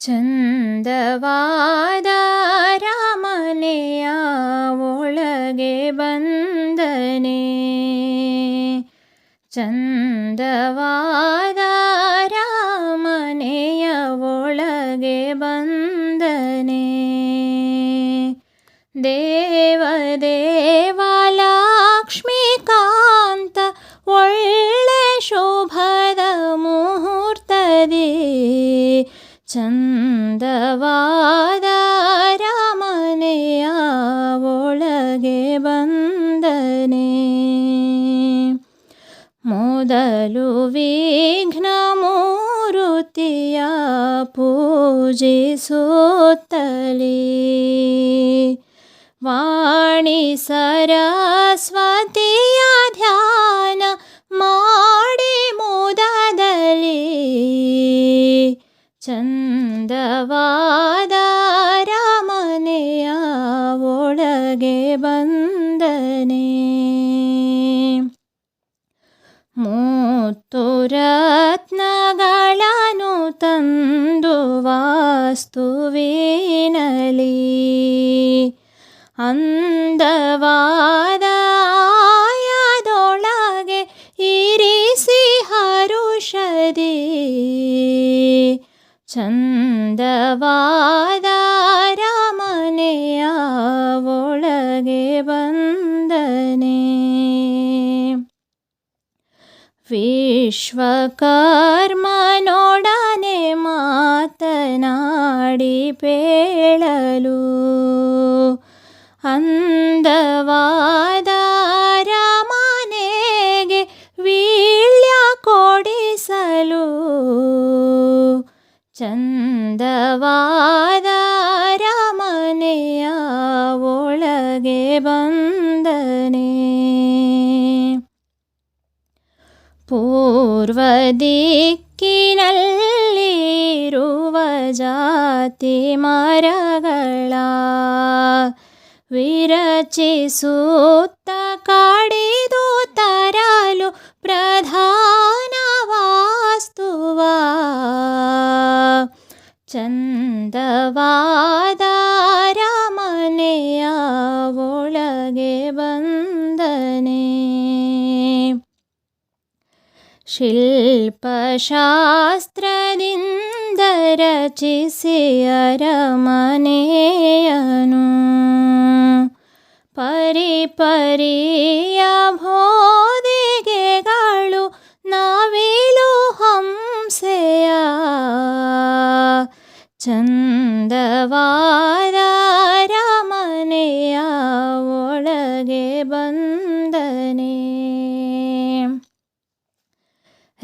ಚಂದವಾದ ರಾಮನೆಯ ಒಳಗೆ ಬಂದನೆ ಚಂದವಾದ ರಾಮನೆಯ ಒಳಗೆ ಬಂದನೆ ದೇವ ದೇವ ಲಕ್ಷ್ಮೀಕಾಂತ ಒಳ್ಳೆ ಶೋಭದ ಮುಹೂರ್ತದಿ ಚಂದವಾದ ರಾಮನೆಯ ಒಳಗೆ ಬಂದನೆ ಮೊದಲು ವಿಘ್ನ ಮೂರುತಿಯ ಪೂಜಿಸುತ್ತಲೇ ವಾಣಿ ಸರಸ್ವತಿಯ ಚಂದವಾದ ರಾಮನೆಯ ಒಳಗೆ ಬಂದನೆ ಮೂತ್ತು ರತ್ನಗಳನ್ನು ತಂದು ವಾಸ್ತುವಿನಲಿ ಅಂದವಾದ ವಿಶ್ವಕರ್ಮನೊಡನೆ ಮಾತನಾಡಿ ಪೇಳಲು ಅಂದವಾದ ರಾಮನೆಗೆ ವೀಳ್ಯ ಕೊಡಿಸಲು ಚಂದವಾದ ರಾಮನೆಯ ಒಳಗೆ ಬಂದನೆ ಪೂರ್ವ ದಿಕ್ಕಿನಲ್ಲಿರುವ ಜಾತಿ ಮರಗಳ ವಿರಚಿಸುತ್ತ ಕಾಡಿದು ತರಲು ಪ್ರಧಾನ ವಾಸ್ತುವ ಚಂದವಾದ ರಾಮನೆಯ ಒಳಗೆ ಬಂದನೆ ಶಿಲ್ಪಶಾಸ್ತ್ರದಿಂದ ರಚಿಸಿ ಅರಮನೆಯನು ಪರಿಪರಿಯ ಭೋದಿಗೆಗಳು ನಾವಿಲು ಹಂಸೆಯ ಚಂದವಾದ ರಾಮನೆಯ ಒಳಗೆ ಬಂದನೆ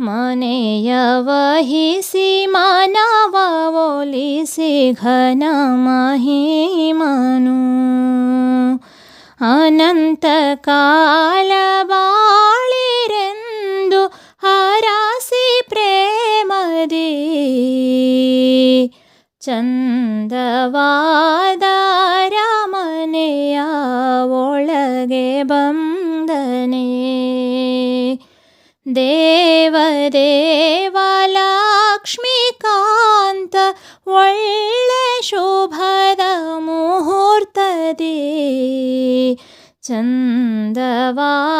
मनया वहिसि मनवोलिसि घन महिमनु अनन्तकालबाळिरेन्दु हरासि प्रेमदि। चन्दवादारमनया चन्दवादरामनयालगे बन्दने ಪ್ರೇಮದಿ ಚಂದವಾದ ರಾಮನೆಯ ಒಳಗೆ ಬಂದನೆ ದೇವ ದೇವ ಲಕ್ಷ್ಮೀಕಾಂತ ಒಳ್ಳೆ ಶೋಭದ ಮುಹೂರ್ತದಿ ಚಂದವಾದ